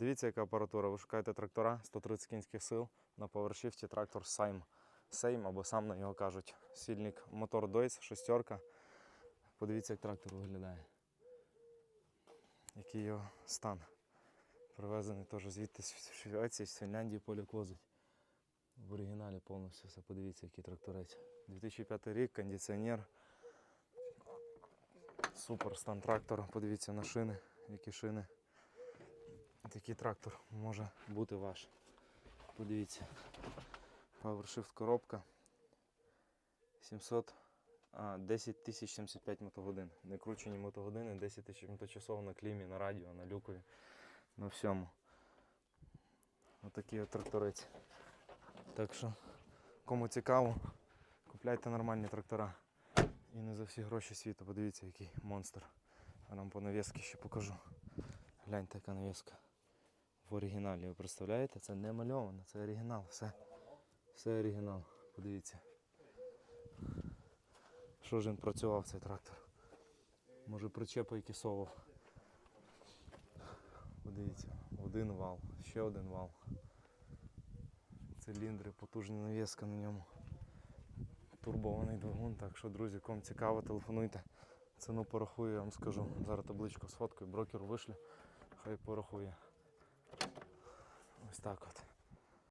Дивіться, яка апаратура. Ви шукаєте трактора 130 кінських сил на повершифті трактор Сайм. Сейм або сам на нього кажуть. Сільник мотор Дойц, шестерка. Подивіться, як трактор виглядає. Який його стан. Привезений теж звідти з Швеції, з Фінляндії поляк возить. В оригіналі повністю все. Подивіться, який тракторець. 2005 рік, кондиціонер. Супер стан трактора. Подивіться на шини, які шини. Такий трактор може бути ваш. Подивіться. PowerShift коробка. 700, а, 10 тисяч 75 мотогодин. Некручені мотогодини, 10 тисяч моточасов на клімі, на радіо, на люкові, на всьому. Отакий от тракторець. Так що, кому цікаво, купляйте нормальні трактора. І не за всі гроші світу. Подивіться, який монстр. Я вам по навіски ще покажу. Гляньте, яка навіска. В оригіналі, ви представляєте? Це не мальовано, це оригінал. Все, все оригінал. Подивіться. Що ж він працював цей трактор? Може причепи які совав. Подивіться, один вал, ще один вал. Циліндри, потужна навіска на ньому. Турбований двигун, так що, друзі, кому цікаво, телефонуйте. Ціну порахую, я вам скажу. Зараз табличку сфоткаю, брокер вишлю, хай порахує. Ось так от.